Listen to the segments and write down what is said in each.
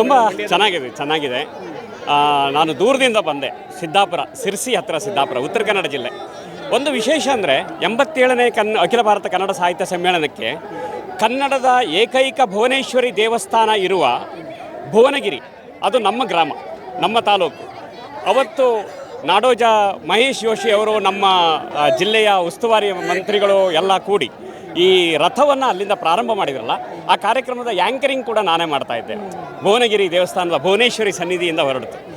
ತುಂಬ ಚೆನ್ನಾಗಿದೆ ಚೆನ್ನಾಗಿದೆ. ನಾನು ದೂರದಿಂದ ಬಂದೆ, ಸಿದ್ದಾಪುರ, ಸಿರ್ಸಿ ಹತ್ತಿರ ಸಿದ್ದಾಪುರ, ಉತ್ತರ ಕನ್ನಡ ಜಿಲ್ಲೆ. ಒಂದು ವಿಶೇಷ ಅಂದರೆ, ಎಂಬತ್ತೇಳನೇ ಕನ್ನ ಅಖಿಲ ಭಾರತ ಕನ್ನಡ ಸಾಹಿತ್ಯ ಸಮ್ಮೇಳನಕ್ಕೆ ಕನ್ನಡದ ಏಕೈಕ ಭುವನೇಶ್ವರಿ ದೇವಸ್ಥಾನ ಇರುವ ಭುವನಗಿರಿ, ಅದು ನಮ್ಮ ಗ್ರಾಮ, ನಮ್ಮ ತಾಲೂಕು. ಅವತ್ತು ನಾಡೋಜ ಮಹೇಶ್ ಜೋಶಿ ಅವರು ನಮ್ಮ ಜಿಲ್ಲೆಯ ಉಸ್ತುವಾರಿ ಮಂತ್ರಿಗಳು ಎಲ್ಲ ಕೂಡಿ ಈ ರಥವನ್ನು ಅಲ್ಲಿಂದ ಪ್ರಾರಂಭ ಮಾಡಿದ್ರಲ್ಲ, ಆ ಕಾರ್ಯಕ್ರಮದ ಆ್ಯಂಕರಿಂಗ್ ಕೂಡ ನಾನೇ ಮಾಡ್ತಾ ಇದ್ದೆ. ಭುವನಗಿರಿ ದೇವಸ್ಥಾನದ ಭುವನೇಶ್ವರಿ ಸನ್ನಿಧಿಯಿಂದ ಹೊರಡ್ತು.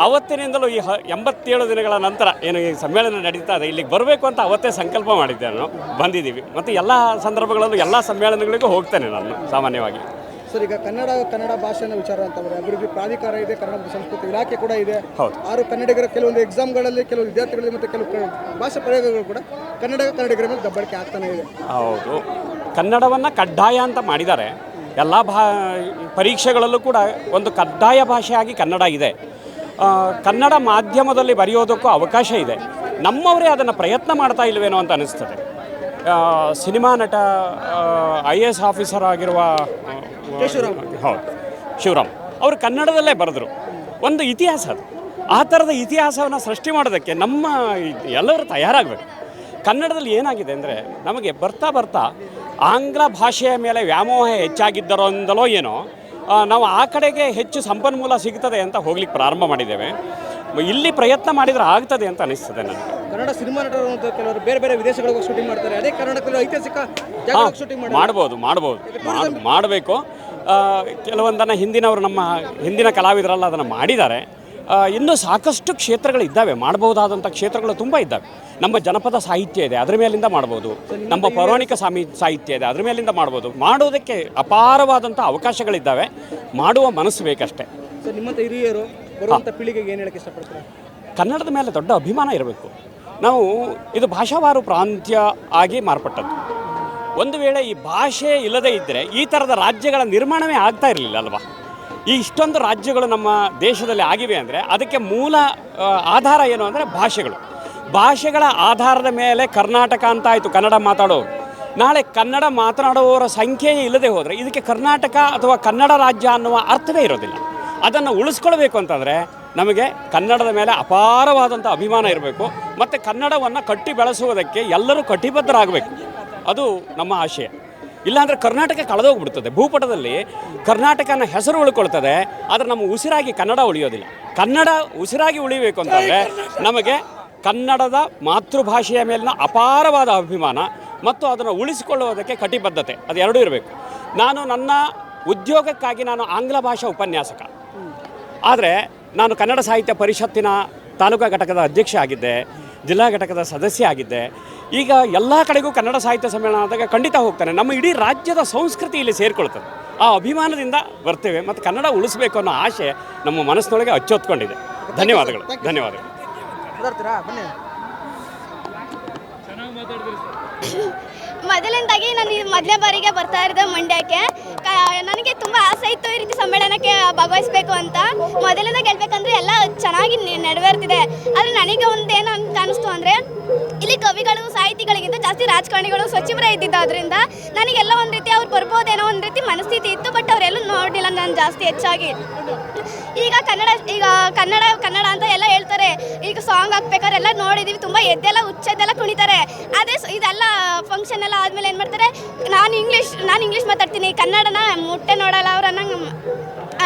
ಅವತ್ತಿನಿಂದಲೂ ಈ ಹ, ಎಂಬತ್ತೇಳು ದಿನಗಳ ನಂತರ ಏನು ಈ ಸಮ್ಮೇಳನ ನಡೀತಾ ಇದೆ, ಇಲ್ಲಿಗೆ ಬರಬೇಕು ಅಂತ ಅವತ್ತೇ ಸಂಕಲ್ಪ ಮಾಡಿದ್ದೆ ನಾನು. ಬಂದಿದ್ದೀವಿ. ಮತ್ತು ಎಲ್ಲ ಸಂದರ್ಭಗಳಲ್ಲೂ ಎಲ್ಲ ಸಮ್ಮೇಳನಗಳಿಗೂ ಹೋಗ್ತೇನೆ ನಾನು, ಸಾಮಾನ್ಯವಾಗಿ. ಸರ್ ಈಗ ಕನ್ನಡ ಕನ್ನಡ ಭಾಷೆನ ವಿಚಾರ ಅಂತ ಬಂದ್ರೆ ಅಭಿವೃದ್ಧಿ ಪ್ರಾಧಿಕಾರ ಇದೆ ಕನ್ನಡ ಸಂಸ್ಕೃತಿ ಇಲಾಖೆ ಕೂಡ ಇದೆ. ಹೌದು. ಆರು ಕನ್ನಡಿಗರ ಕೆಲವೊಂದು ಎಕ್ಸಾಮ್ಗಳಲ್ಲಿ ಕೆಲವು ವಿದ್ಯಾರ್ಥಿಗಳಲ್ಲಿ ಮತ್ತು ಕೆಲವು ಭಾಷಾ ಪ್ರಯೋಗಗಳು ಕೂಡ ಕನ್ನಡ ಕನ್ನಡಿಗರ ಮೇಲೆ ದಬ್ಬಳಿಕೆ ಆಗ್ತಾನೆ ಇದೆ. ಹೌದು. ಕನ್ನಡವನ್ನು ಕಡ್ಡಾಯ ಅಂತ ಮಾಡಿದ್ದಾರೆ. ಎಲ್ಲ ಭಾ ಪರೀಕ್ಷೆಗಳಲ್ಲೂ ಕೂಡ ಒಂದು ಕಡ್ಡಾಯ ಭಾಷೆಯಾಗಿ ಕನ್ನಡ ಇದೆ. ಕನ್ನಡ ಮಾಧ್ಯಮದಲ್ಲಿ ಬರೆಯೋದಕ್ಕೂ ಅವಕಾಶ ಇದೆ. ನಮ್ಮವರೇ ಅದನ್ನು ಪ್ರಯತ್ನ ಮಾಡ್ತಾ ಇಲ್ವೇನೋ ಅಂತ ಅನಿಸ್ತದೆ. ಸಿನಿಮಾ ನಟ ಐ ಎ ಎಸ್ ಆಫೀಸರ್ ಆಗಿರುವ ಹೌದು. ಶಿವರಾಮ್. ಅವರು ಕನ್ನಡದಲ್ಲೇ ಬರೆದ್ರು. ಒಂದು ಇತಿಹಾಸ ಅದು. ಆ ಥರದ ಇತಿಹಾಸವನ್ನು ಸೃಷ್ಟಿ ಮಾಡೋದಕ್ಕೆ ನಮ್ಮ ಎಲ್ಲರೂ ತಯಾರಾಗಬೇಕು. ಕನ್ನಡದಲ್ಲಿ ಏನಾಗಿದೆ ಅಂದರೆ ನಮಗೆ ಬರ್ತಾ ಬರ್ತಾ ಆಂಗ್ಲ ಭಾಷೆಯ ಮೇಲೆ ವ್ಯಾಮೋಹ ಹೆಚ್ಚಾಗಿದ್ದರಿಂದಲೋ ಏನೋ ನಾವು ಆ ಕಡೆಗೆ ಹೆಚ್ಚು ಸಂಪನ್ಮೂಲ ಸಿಗ್ತದೆ ಅಂತ ಹೋಗ್ಲಿಕ್ಕೆ ಪ್ರಾರಂಭ ಮಾಡಿದ್ದೇವೆ. ಇಲ್ಲಿ ಪ್ರಯತ್ನ ಮಾಡಿದರೆ ಆಗ್ತದೆ ಅಂತ ಅನಿಸ್ತದೆ ನನಗೆ. ಕನ್ನಡ ಸಿನಿಮಾ ನಟರು ಅಂತ ಕೆಲವರು ಬೇರೆ ಬೇರೆ ವಿದೇಶಗಳಿಗೆ ಶೂಟಿಂಗ್ ಮಾಡ್ತಾರೆ. ಅದೇ ಕರ್ನಾಟಕದಲ್ಲಿ ಐತಿಹಾಸಿಕ ಜಾಗಗಳಿಗೆ ಶೂಟಿಂಗ್ ಮಾಡ್ಬೋದು ಮಾಡ್ಬೋದು. ಮಾಡ್- ಮಾಡಬೇಕು. ಆ, ಕೆಲವೊಂದನ್ನು ಹಿಂದಿನವರು ನಮ್ಮ ಹಿಂದಿನ ಕಲಾವಿದರಲ್ಲ ಅದನ್ನು ಮಾಡಿದ್ದಾರೆ. ಆ, ಇನ್ನೂ ಸಾಕಷ್ಟು ಕ್ಷೇತ್ರಗಳು ಇದ್ದಾವೆ. ಮಾಡಬಹುದಾದಂಥ ಕ್ಷೇತ್ರಗಳು ತುಂಬ ಇದ್ದಾವೆ. ನಮ್ಮ ಜನಪದ ಸಾಹಿತ್ಯ ಇದೆ ಅದರ ಮೇಲಿಂದ ಮಾಡ್ಬೋದು. ನಮ್ಮ ಪೌರಾಣಿಕ ಸಾಮಿ ಸಾಹಿತ್ಯ ಇದೆ ಅದರ ಮೇಲಿಂದ ಮಾಡ್ಬೋದು. ಮಾಡೋದಕ್ಕೆ ಅಪಾರವಾದಂಥ ಅವಕಾಶಗಳಿದ್ದಾವೆ. ಮಾಡುವ ಮನಸ್ಸು ಬೇಕಷ್ಟೇ. ಸರ್ ನಿಮ್ಮಂತ ಹಿರಿಯರು ಬರುವಂತ ಪೀಳಿಗೆಗೆ ಏನು ಹೇಳಕ್ಕೆ ಇಷ್ಟಪಡ್ತೀರಾ? ಕನ್ನಡದ ಮೇಲೆ ದೊಡ್ಡ ಅಭಿಮಾನ ಇರಬೇಕು. ನಾವು ಇದು ಭಾಷಾವಾರು ಪ್ರಾಂತ್ಯ ಆಗಿ ಮಾರ್ಪಟ್ಟದ್ದು. ಒಂದು ವೇಳೆ ಈ ಭಾಷೆ ಇಲ್ಲದೇ ಇದ್ದರೆ ಈ ಥರದ ರಾಜ್ಯಗಳ ನಿರ್ಮಾಣವೇ ಆಗ್ತಾ ಇರಲಿಲ್ಲ ಅಲ್ವಾ? ಈ ಇಷ್ಟೊಂದು ರಾಜ್ಯಗಳು ನಮ್ಮ ದೇಶದಲ್ಲಿ ಆಗಿವೆ ಅಂದರೆ ಅದಕ್ಕೆ ಮೂಲ ಆಧಾರ ಏನು ಅಂದರೆ ಭಾಷೆಗಳು. ಭಾಷೆಗಳ ಆಧಾರದ ಮೇಲೆ ಕರ್ನಾಟಕ ಅಂತ ಆಯಿತು, ಕನ್ನಡ ಮಾತಾಡೋರು ನಾಳೆ ಕನ್ನಡ ಮಾತನಾಡುವವರ ಸಂಖ್ಯೆ ಇಲ್ಲದೆ ಹೋದರೆ ಇದಕ್ಕೆ ಕರ್ನಾಟಕ ಅಥವಾ ಕನ್ನಡ ರಾಜ್ಯ ಅನ್ನುವ ಅರ್ಥವೇ ಇರೋದಿಲ್ಲ. ಅದನ್ನು ಉಳಿಸ್ಕೊಳ್ಬೇಕು ಅಂತಂದರೆ ನಮಗೆ ಕನ್ನಡದ ಮೇಲೆ ಅಪಾರವಾದಂಥ ಅಭಿಮಾನ ಇರಬೇಕು. ಮತ್ತು ಕನ್ನಡವನ್ನು ಕಟ್ಟಿ ಬೆಳೆಸುವುದಕ್ಕೆ ಎಲ್ಲರೂ ಕಟಿಬದ್ಧರಾಗಬೇಕು. ಅದು ನಮ್ಮ ಆಶಯ. ಇಲ್ಲಾಂದರೆ ಕರ್ನಾಟಕ ಕಳೆದೋಗ್ಬಿಡ್ತದೆ. ಭೂಪಟದಲ್ಲಿ ಕರ್ನಾಟಕನ ಹೆಸರು ಉಳ್ಕೊಳ್ತದೆ. ಆದರೆ ನಮ್ಮ ಉಸಿರಾಗಿ ಕನ್ನಡ ಉಳಿಯೋದಿಲ್ಲ. ಕನ್ನಡ ಉಸಿರಾಗಿ ಉಳಿಬೇಕು ಅಂತಂದರೆ ನಮಗೆ ಕನ್ನಡದ ಮಾತೃಭಾಷೆಯ ಮೇಲಿನ ಅಪಾರವಾದ ಅಭಿಮಾನ ಮತ್ತು ಅದನ್ನು ಉಳಿಸಿಕೊಳ್ಳುವುದಕ್ಕೆ ಕಟಿಬದ್ಧತೆ. ಅದು ಎರಡೂ ಇರಬೇಕು. ನಾನು ನನ್ನ ಉದ್ಯೋಗಕ್ಕಾಗಿ ನಾನು ಆಂಗ್ಲ ಭಾಷಾ ಉಪನ್ಯಾಸಕ. ಆದರೆ ನಾನು ಕನ್ನಡ ಸಾಹಿತ್ಯ ಪರಿಷತ್ತಿನ ತಾಲೂಕಾ ಘಟಕದ ಅಧ್ಯಕ್ಷ ಆಗಿದ್ದೆ ಜಿಲ್ಲಾ ಘಟಕದ ಸದಸ್ಯ ಆಗಿದ್ದೆ. ಈಗ ಎಲ್ಲ ಕಡೆಗೂ ಕನ್ನಡ ಸಾಹಿತ್ಯ ಸಮ್ಮೇಳನ ಆದಾಗ ಖಂಡಿತ ಹೋಗ್ತಾನೆ. ನಮ್ಮ ಇಡೀ ರಾಜ್ಯದ ಸಂಸ್ಕೃತಿ ಇಲ್ಲಿ ಸೇರಿಕೊಳ್ತದೆ. ಆ ಅಭಿಮಾನದಿಂದ ಬರ್ತೇವೆ ಮತ್ತು ಕನ್ನಡ ಉಳಿಸಬೇಕು ಅನ್ನೋ ಆಶೆ ನಮ್ಮ ಮನಸ್ಸಿನೊಳಗೆ ಅಚ್ಚೊತ್ಕೊಂಡಿದೆ. ಧನ್ಯವಾದಗಳು ಧನ್ಯವಾದಗಳು. ಮೊದಲನೇದಾಗಿ ನಾನು ಮೊದಲೇ ಮೊದಲನೇ ಬಾರಿಗೆ ಬರ್ತಾ ಇರೋದು ಮಂಡ್ಯಕ್ಕೆ. ನನಗೆ ತುಂಬ ಆಸೆ ಇತ್ತು ಈ ರೀತಿ ಸಮ್ಮೇಳನಕ್ಕೆ ಭಾಗವಹಿಸಬೇಕು ಅಂತ. ಮೊದಲನೇದಾಗಿ ಹೇಳ್ಬೇಕಂದ್ರೆ ಎಲ್ಲ ಚೆನ್ನಾಗಿ ನಡೆವರ್ತಿದೆ ಆದರೆ ನನಗೆ ಒಂದೇನು ಅನಿಸ್ತು ಅಂದರೆ, ಇಲ್ಲಿ ಕವಿಗಳು, ಸಾಹಿತಿಗಳಿಗಿಂತ ಜಾಸ್ತಿ ರಾಜಕಾರಣಿಗಳು ಸಚಿವರೇ ಇದ್ದಿದ್ದರಿಂದ ನನಗೆಲ್ಲ ಒಂದು ರೀತಿ ಅವ್ರು ಬರ್ಬೋದೇನೋ ಒಂದು ರೀತಿ ಮನಸ್ಥಿತಿ ಇತ್ತು ಬಟ್ ಅವರೆಲ್ಲ ನೋಡಿಲ್ಲ ನಾನು ಜಾಸ್ತಿ ಹೆಚ್ಚಾಗಿ. ಈಗ ಕನ್ನಡ ಈಗ ಕನ್ನಡ ಕನ್ನಡ ಅಂತ ಎಲ್ಲ ಹೇಳ್ತಾರೆ. ಈಗ ಸಾಂಗ್ ಹಾಕ್ಬೇಕಾದ್ರೆ ಎಲ್ಲ ನೋಡಿದೀವಿ, ತುಂಬ ಎದ್ದೆಲ್ಲ ಹುಚ್ಚೆದ್ದೆಲ್ಲ ಕುಣಿತಾರೆ. ಅದೇ ಇದೆಲ್ಲ ಫಂಕ್ಷನ್ ಎಲ್ಲ ಆದಮೇಲೆ ಏನು ಮಾಡ್ತಾರೆ, ನಾನು ಇಂಗ್ಲೀಷ್ ನಾನು ಇಂಗ್ಲೀಷ್ ಮಾತಾಡ್ತೀನಿ, ಕನ್ನಡನ ಮುಟ್ಟೆ ನೋಡಲ್ಲ ಅವ್ರು ಅನ್ನಂಗೆ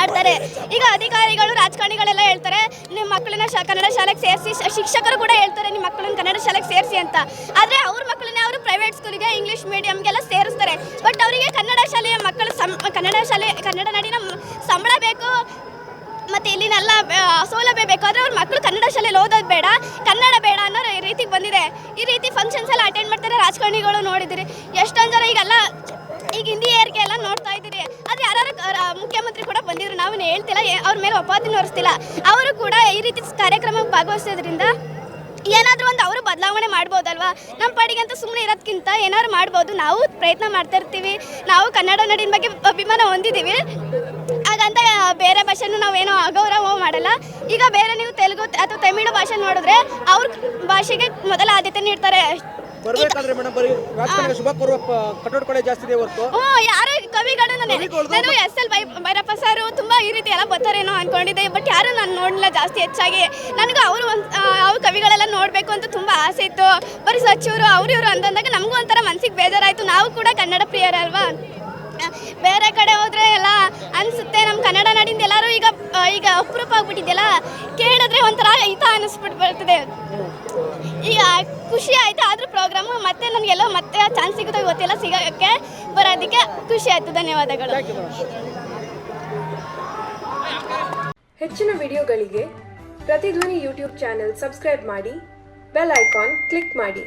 ಆಡ್ತಾರೆ. ಈಗ ಅಧಿಕಾರಿಗಳು, ರಾಜಕಾರಣಿಗಳೆಲ್ಲ ಹೇಳ್ತಾರೆ ನಿಮ್ಮ ಮಕ್ಕಳನ್ನ ಕನ್ನಡ ಶಾಲೆಗೆ ಸೇರಿಸಿ ಶಿಕ್ಷಕರು ಕೂಡ ಹೇಳ್ತಾರೆ ನಿಮ್ಮ ಮಕ್ಕಳನ್ನ ಕನ್ನಡ ಶಾಲೆಗೆ ಸೇರಿಸಿ ಅಂತ. ಆದರೆ ಅವ್ರ ಮಕ್ಕಳನ್ನ ಪ್ರೈವೇಟ್ ಸ್ಕೂಲಿಗೆ ಇಂಗ್ಲೀಷ್ ಮೀಡಿಯಮ್ಗೆಲ್ಲ ಸೇರಿಸ್ತಾರೆ. ಬಟ್ ಅವರಿಗೆ ಕನ್ನಡ ಶಾಲೆಯ ಮಕ್ಕಳು ಸಂ, ಕನ್ನಡ ಶಾಲೆ, ಕನ್ನಡ ನಾಡಿನ ಸಂಬಳ ಬೇಕು, ಮತ್ತು ಇಲ್ಲಿನೆಲ್ಲ ಸೌಲಭ್ಯ ಬೇಕು. ಆದರೆ ಅವ್ರ ಮಕ್ಕಳು ಕನ್ನಡ ಶಾಲೆಯಲ್ಲಿ ಓದೋದು ಬೇಡ. ಕನ್ನಡ ಬೇಡ ಅನ್ನೋ ರೀತಿಗೆ ಬಂದಿದೆ. ಈ ರೀತಿ ಫಂಕ್ಷನ್ಸ್ ಎಲ್ಲ ಅಟೆಂಡ್ ಮಾಡ್ತಾರೆ ರಾಜಕಾರಣಿಗಳು ನೋಡಿದಿರಿ. ಎಷ್ಟೊಂದು ಜನ ಈಗೆಲ್ಲ, ಈಗ ಹಿಂದಿ ಏರಿಕೆ ಎಲ್ಲ ನೋಡ್ತಾ ಇದ್ದೀರಿ. ಆದರೆ ಯಾರು ಮುಖ್ಯಮಂತ್ರಿ ಕೂಡ ಬಂದಿದ್ರು. ನಾವು ಹೇಳ್ತಿಲ್ಲ ಅವ್ರ ಮೇಲೆ ಒಪ್ಪಾದಿನ ಹೊರಿಸ್ತಿಲ್ಲ. ಅವರು ಕೂಡ ಈ ರೀತಿ ಕಾರ್ಯಕ್ರಮಕ್ಕೆ ಭಾಗವಹಿಸೋದ್ರಿಂದ ಏನಾದರೂ ಒಂದು ಅವರು ಬದಲಾವಣೆ ಮಾಡ್ಬೋದಲ್ವಾ? ನಮ್ಮ ಪಾಡಿಗೆ ಅಂತ ಸುಮ್ಮನೆ ಇರೋದಕ್ಕಿಂತ ಏನಾದ್ರು ಮಾಡ್ಬೋದು. ನಾವು ಪ್ರಯತ್ನ ಮಾಡ್ತಾ ಇರ್ತೀವಿ. ನಾವು ಕನ್ನಡ ನಾಡಿನ ಬಗ್ಗೆ ಅಭಿಮಾನ ಹೊಂದಿದ್ದೀವಿ ಹಾಗಂತ ಬೇರೆ ಭಾಷೆನೂ ನಾವೇನೋ ಅಗೌರವ ಮಾಡಲ್ಲ. ಈಗ ಬೇರೆ ನೀವು ತೆಲುಗು ಅಥವಾ ತಮಿಳು ಭಾಷೆ ನೋಡಿದ್ರೆ ಅವ್ರ ಭಾಷೆಗೆ ಮೊದಲ ಆದ್ಯತೆ ನೀಡ್ತಾರೆ. ಬರ್ಬೇಕಾದ್ರೆ ಮೇಡಮ್ ಬರೀ ಶುಭ ಕೋರುವ ಜಾಸ್ತಿ ಇದೆ ಹೊರತು. ಹ್ಞೂ ಯಾರು ಕವಿಗಳು ನಾನು ಎಸ್ ಎಲ್ ಬೈ ಭೈರಪ್ಪ ಸರ್ ತುಂಬಾ ಈ ರೀತಿ ಎಲ್ಲ ಬರ್ತಾರೇನೋ ಅನ್ಕೊಂಡಿದ್ದೆ ಬಟ್ ಯಾರು ನಾನು ನೋಡಲಿಲ್ಲ ಜಾಸ್ತಿ ಹೆಚ್ಚಾಗಿ. ನನಗೆ ಅವರು ಒಂದು ಅವ್ರ ಕವಿಗಳೆಲ್ಲ ನೋಡಬೇಕು ಅಂತ ತುಂಬಾ ಆಸೆ ಇತ್ತು. ಬರೀ ಸಚಿವರು ಅವ್ರು ಇವರು ಅಂತಂದಾಗ ನಮಗೂ ಒಂಥರ ಮನ್ಸಿಗೆ ಬೇಜಾರಾಯಿತು. ನಾವು ಕೂಡ ಕನ್ನಡ ಪ್ರಿಯರಲ್ವಾ? ಬೇರೆ ಕಡೆ ಹೋದ್ರೆ ಎಲ್ಲ ಅನಿಸುತ್ತೆ. ನಮ್ಮ ಕನ್ನಡ ನಾಡಿಂದ ಎಲ್ಲರೂ ಈಗ ಈಗ ಅಪರೂಪ ಆಗ್ಬಿಟ್ಟಿದೆಯಲ್ಲ ಕೇಳಿದ್ರೆ ಒಂಥರ ಹಿತ ಅನ್ನಿಸ್ಬಿಟ್ಟು ಬರ್ತದೆ. ಈಗ ಖುಷಿ ಆಯಿತು? ಆದರೂ ಪ್ರೋಗ್ರಾಮು ಮತ್ತೆ ನನಗೆಲ್ಲ ಮತ್ತೆ ಚಾನ್ಸ್ ಸಿಗುತ್ತೋ ಗೊತ್ತಿಲ್ಲ ಸಿಗೋಕ್ಕೆ ಬರೋದಕ್ಕೆ ಖುಷಿ ಆಯ್ತು. ಧನ್ಯವಾದಗಳು. ಹೆಚ್ಚಿನ ವಿಡಿಯೋಗಳಿಗೆ ಪ್ರತಿಧ್ವನಿ ಯೂಟ್ಯೂಬ್ ಚಾನೆಲ್ ಸಬ್ಸ್ಕ್ರೈಬ್ ಮಾಡಿ ಬೆಲ್ ಐಕಾನ್ ಕ್ಲಿಕ್ ಮಾಡಿ.